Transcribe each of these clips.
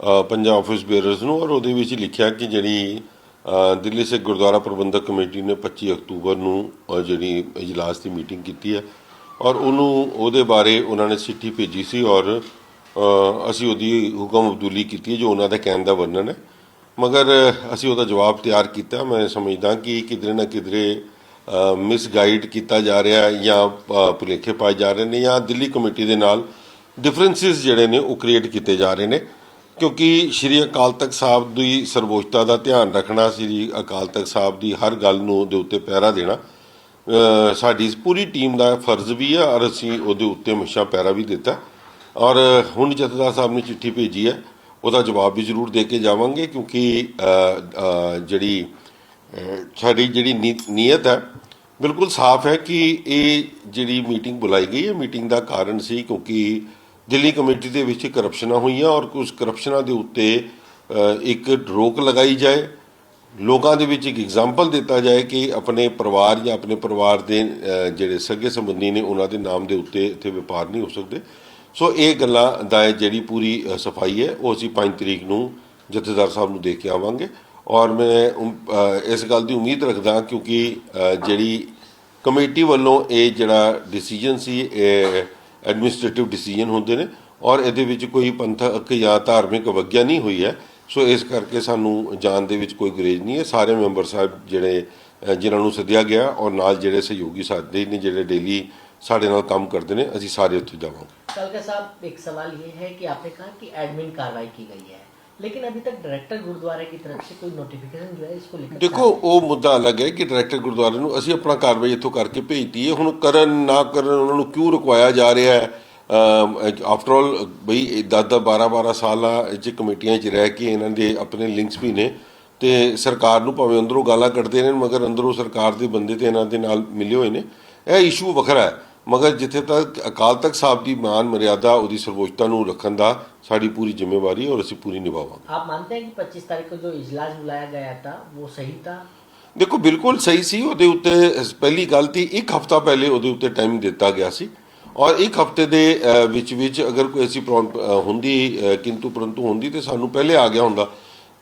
ਅ, Punjab office ਬੇਅਰਰਸ ਨੂੰ ਔਰ ਉਹਦੇ ਵਿੱਚ ਲਿਖਿਆ ਕਿ ਜਿਹੜੀ ਦਿੱਲੀ ਸਿੱਖ ਗੁਰਦੁਆਰਾ ਪ੍ਰਬੰਧਕ ਕਮੇਟੀ ਨੇ 25 ਅਕਤੂਬਰ ਨੂੰ ਜਿਹੜੀ ਇਜਲਾਸ ਦੀ ਮੀਟਿੰਗ ਕੀਤੀ ਹੈ ਔਰ ਉਹਨੂੰ ਉਹਦੇ ਬਾਰੇ ਉਹਨਾਂ ਨੇ ਚਿੱਠੀ ਭੇਜੀ ਸੀ ਔਰ ਅਸੀਂ ਉਹਦੀ ਹੁਕਮ ਅਬਦੂਲੀ ਕੀਤੀ ਜੋ ਉਹਨਾਂ ਦੇ ਕਹਿਣ ਦਾ ਵਰਣਨ ਹੈ। ਮਗਰ ਅਸੀਂ ਉਹਦਾ ਜਵਾਬ ਤਿਆਰ ਕੀਤਾ। ਮੈਂ ਸਮਝਦਾ ਕਿ ਕਿਧਰੇ ਨਾ ਕਿਧਰੇ ਮਿਸਗਾਈਡ ਕੀਤਾ ਜਾ ਰਿਹਾ ਜਾਂ ਭੁਲੇਖੇ ਪਾਏ ਜਾ ਰਹੇ ਨੇ ਜਾਂ ਦਿੱਲੀ ਕਮੇਟੀ ਦੇ ਨਾਲ ਡਿਫਰੈਂਸਿਸ ਜਿਹੜੇ ਨੇ ਉਹ ਕ੍ਰੀਏਟ ਕੀਤੇ ਜਾ ਰਹੇ ਨੇ। ਕਿਉਂਕਿ ਸ਼੍ਰੀ ਅਕਾਲ ਤਖਤ ਸਾਹਿਬ ਦੀ ਸਰਵੋਚਤਾ ਦਾ ਧਿਆਨ ਰੱਖਣਾ, ਸ਼੍ਰੀ ਅਕਾਲ ਤਖਤ ਸਾਹਿਬ ਦੀ ਹਰ ਗੱਲ ਨੂੰ ਉਹਦੇ ਉੱਤੇ ਪਹਿਰਾ ਦੇਣਾ ਸਾਡੀ ਪੂਰੀ ਟੀਮ ਦਾ ਫਰਜ਼ ਵੀ ਹੈ ਔਰ ਅਸੀਂ ਉਹਦੇ ਉੱਤੇ ਹਮੇਸ਼ਾ ਪਹਿਰਾ ਵੀ ਦਿੱਤਾ। ਔਰ ਹੁਣ ਜਥੇਦਾਰ ਸਾਹਿਬ ਨੇ ਚਿੱਠੀ ਭੇਜੀ ਹੈ, ਉਹਦਾ ਜਵਾਬ ਵੀ ਜ਼ਰੂਰ ਦੇ ਕੇ ਜਾਵਾਂਗੇ ਕਿਉਂਕਿ ਜਿਹੜੀ ਸਾਡੀ ਜਿਹੜੀ ਨੀ- ਨੀਅਤ ਹੈ, ਬਿਲਕੁਲ ਸਾਫ਼ ਹੈ ਕਿ ਇਹ ਜਿਹੜੀ ਮੀਟਿੰਗ ਬੁਲਾਈ ਗਈ ਹੈ, ਮੀਟਿੰਗ ਦਾ ਕਾਰਨ ਸੀ ਕਿਉਂਕਿ ਦਿੱਲੀ ਕਮੇਟੀ ਦੇ ਵਿੱਚ ਕਰਪਸ਼ਨਾਂ ਹੋਈਆਂ ਔਰ ਕੁਝ ਕਰਪਸ਼ਨਾਂ ਦੇ ਉੱਤੇ ਇੱਕ ਰੋਕ ਲਗਾਈ ਜਾਏ। ਲੋਕਾਂ ਦੇ ਵਿੱਚ ਇੱਕ ਐਗਜ਼ਾਮਪਲ ਦਿੱਤਾ ਜਾਏ ਕਿ ਆਪਣੇ ਪਰਿਵਾਰ ਜਾਂ ਆਪਣੇ ਪਰਿਵਾਰ ਦੇ ਜਿਹੜੇ ਸਗੇ ਸੰਬੰਧੀ ਨੇ, ਉਹਨਾਂ ਦੇ ਨਾਮ ਦੇ ਉੱਤੇ ਇੱਥੇ ਵਪਾਰ ਨਹੀਂ ਹੋ ਸਕਦੇ। ਸੋ ਇਹ ਗੱਲਾਂ ਦਾ ਜਿਹੜੀ ਪੂਰੀ ਸਫ਼ਾਈ ਹੈ, ਉਹ ਅਸੀਂ 5 ਤਰੀਕ ਨੂੰ ਜਥੇਦਾਰ ਸਾਹਿਬ ਨੂੰ ਦੇ ਕੇ ਆਵਾਂਗੇ। ਔਰ ਮੈਂ ਇਸ ਗੱਲ ਦੀ ਉਮੀਦ ਰੱਖਦਾ ਕਿਉਂਕਿ ਜਿਹੜੀ ਕਮੇਟੀ ਵੱਲੋਂ ਇਹ ਜਿਹੜਾ ਡਿਸੀਜਨ ਸੀ, ਇਹ ਐਡਮਿਨਿਸਟ੍ਰੇਟਿਵ ਡਿਸੀਜਨ ਹੁੰਦੇ ਨੇ ਔਰ ਇਹਦੇ ਵਿੱਚ ਕੋਈ ਪੰਥਕ ਜਾਂ ਧਾਰਮਿਕ ਵਗਿਆ ਨਹੀਂ ਹੋਈ ਹੈ। ਸੋ ਇਸ ਕਰਕੇ ਸਾਨੂੰ ਜਾਣ ਦੇ ਵਿੱਚ ਕੋਈ ਗੁਰੇਜ ਨਹੀਂ ਹੈ। ਸਾਰੇ ਮੈਂਬਰ ਸਾਹਿਬ ਜਿਹੜੇ ਜਿਨ੍ਹਾਂ ਨੂੰ ਸੱਦਿਆ ਗਿਆ ਔਰ ਨਾਲ ਜਿਹੜੇ ਸਹਿਯੋਗੀ ਸਾਥੀ ਨੇ, ਜਿਹੜੇ ਡੇਲੀ ਸਾਡੇ ਨਾਲ ਕੰਮ ਕਰਦੇ ਨੇ, ਅਸੀਂ ਸਾਰੇ ਉੱਥੇ ਜਾਵਾਂਗੇ। ਕਲਕਾ ਸਾਹਿਬ, ਇੱਕ ਸਵਾਲ ਇਹ ਹੈ ਕਿ ਆਪਨੇ ਕਹਾ ਕਿ ਐਡਮਿਨ ਕਾਰਵਾਈ ਕੀ ਗਈ ਹੈ? लेकिन अभी तक डायरेक्टर गुरुद्वारे की तरफ से कोई नोटिफिकेशन जो है इसको लेकर ਦੇਖੋ ਉਹ ਮੁੱਦਾ ਅਲੱਗ ਹੈ ਕਿ ਡਾਇਰੈਕਟਰ ਗੁਰਦੁਆਰੇ ਨੂੰ ਅਸੀਂ ਆਪਣਾ ਕਾਰਵਾਈ ਇੱਥੋਂ ਕਰਕੇ ਭੇਜਤੀ ਹੈ ਹੁਣ ਕਰਨ ਨਾ ਕਰਨ ਉਹਨਾਂ ਨੂੰ ਕਿਉਂ ਰੁਕਵਾਇਆ ਜਾ ਰਿਹਾ ਹੈ ਆਫਟਰ ਆਲ ਬਈ 10 10 12 12 ਸਾਲਾਂ ਚ ਕਮੇਟੀਆਂ 'ਚ ਰਹਿ ਕੇ ਇਹਨਾਂ ਦੇ ਆਪਣੇ ਲਿੰਕਸ ਵੀ ਨੇ ਤੇ ਸਰਕਾਰ ਨੂੰ ਭਾਵੇਂ ਅੰਦਰੋਂ ਗਾਲਾਂ ਕੱਢਦੇ ਨੇ ਮਗਰ ਅੰਦਰੋਂ ਸਰਕਾਰ ਦੇ ਬੰਦੇ ਤੇ ਇਹਨਾਂ ਦੇ ਨਾਲ ਮਿਲੇ ਹੋਏ ਨੇ ਇਹ ਇਸ਼ੂ ਵੱਖਰਾ ਹੈ ਮਗਰ ਜਿੱਥੇ ਤੱਕ ਅਕਾਲ ਤਖਤ ਸਾਹਿਬ ਦੀ ਮਾਨ ਮਰਿਆਦਾ ਉਹਦੀ ਸਰਵੋਚਤਾ ਨੂੰ ਰੱਖਣ ਦਾ ਸਾਡੀ ਪੂਰੀ ਜ਼ਿੰਮੇਵਾਰੀ ਔਰ ਅਸੀਂ ਪੂਰੀ ਨਿਭਾਵਾਂਗੇ। ਆਪ ਮੰਨਦੇ ਹੈ ਕਿ 25 ਤਾਰੀਖ ਨੂੰ ਜੋ ਇਜਲਾਸ ਬੁਲਾਇਆ ਗਿਆ ਥਾ ਉਹ ਸਹੀ ਥਾ ਦੇਖੋ ਬਿਲਕੁਲ ਸਹੀ ਸੀ ਉਹਦੇ ਉੱਤੇ ਪਹਿਲੀ ਗੱਲ ਤੀ ਇੱਕ ਹਫਤਾ ਪਹਿਲੇ ਉਹਦੇ ਉੱਤੇ ਟਾਈਮ ਦਿੱਤਾ ਗਿਆ ਸੀ ਔਰ ਇੱਕ ਹਫ਼ਤੇ ਦੇ ਵਿੱਚ ਵਿੱਚ ਅਗਰ ਕੋਈ ਐਸੀ ਹੁੰਦੀ ਕਿੰਤੂ ਪਰੰਤੂ ਹੁੰਦੀ ਤੇ ਸਾਨੂੰ ਪਹਿਲੇ ਆ ਗਿਆ ਹੁੰਦਾ।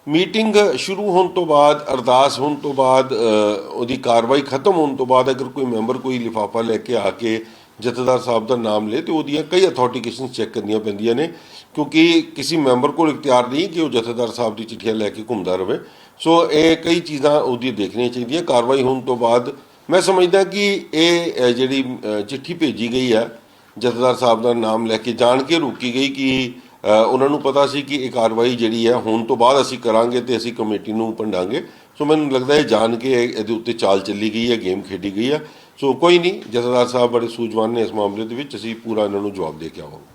ਮੀਟਿੰਗ ਸ਼ੁਰੂ ਹੋਣ ਤੋਂ ਬਾਅਦ, ਅਰਦਾਸ ਹੋਣ ਤੋਂ ਬਾਅਦ ਉਹਦੀ ਕਾਰਵਾਈ ਖਤਮ ਹੋਣ ਤੋਂ ਬਾਅਦ ਅਗਰ ਕੋਈ ਮੈਂਬਰ ਕੋਈ ਲਿਫਾਫਾ ਲੈ ਕੇ ਆ ਕੇ ਜਥੇਦਾਰ ਸਾਹਿਬ ਦਾ ਨਾਮ ਲੇ ਤੇ ਉਹਦੀਆਂ ਕਈ ਅਥੈਂਟੀਕੇਸ਼ਨ ਚੈੱਕ ਕਰਨੀਆਂ ਪੈਂਦੀਆਂ ਨੇ, ਕਿਉਂਕਿ ਕਿਸੇ ਮੈਂਬਰ ਕੋਲ ਇਖਤਿਆਰ ਨਹੀਂ ਕਿ ਉਹ ਜਥੇਦਾਰ ਸਾਹਿਬ ਦੀ ਚਿੱਠੀਆਂ ਲੈ ਕੇ ਘੁੰਮਦਾ ਰਹੇ ਸੋ ਇਹ ਕਈ ਚੀਜ਼ਾਂ ਉਹਦੀ ਦੇਖਣੀਆਂ ਚਾਹੀਦੀਆਂ। ਕਾਰਵਾਈ ਹੋਣ ਤੋਂ ਬਾਅਦ ਮੈਂ ਸਮਝਦਾ ਕਿ ਇਹ ਜਿਹੜੀ ਚਿੱਠੀ ਭੇਜੀ ਗਈ ਹੈ, ਜਥੇਦਾਰ ਸਾਹਿਬ ਦਾ ਨਾਮ ਲੈ ਕੇ ਜਾਣ ਕੇ ਰੋਕੀ ਗਈ ਕਿ ਉਹਨਾਂ ਨੂੰ ਪਤਾ ਸੀ ਕਿ ਇਹ ਕਾਰਵਾਈ ਜਿਹੜੀ ਹੈ, ਹੋਣ ਤੋਂ ਬਾਅਦ ਅਸੀਂ ਕਰਾਂਗੇ ਤੇ ਅਸੀਂ ਕਮੇਟੀ ਨੂੰ ਭੰਡਾਂਗੇ। ਸੋ ਮੈਨੂੰ ਲੱਗਦਾ ਹੈ ਜਾਣ ਕੇ ਇਹਦੇ ਉੱਤੇ ਚਾਲ ਚੱਲੀ ਗਈ ਹੈ, ਗੇਮ ਖੇਡੀ ਗਈ ਹੈ। ਸੋ ਕੋਈ ਨਹੀਂ, ਜਥੇਦਾਰ ਸਾਹਿਬ ਬੜੇ ਸੂਝਵਾਨ ਨੇ ਇਸ ਮਾਮਲੇ ਦੇ ਵਿੱਚ, ਅਸੀਂ ਪੂਰਾ ਇਹਨਾਂ ਨੂੰ ਜਵਾਬ ਦੇ ਕੇ ਆਵਾਂਗੇ।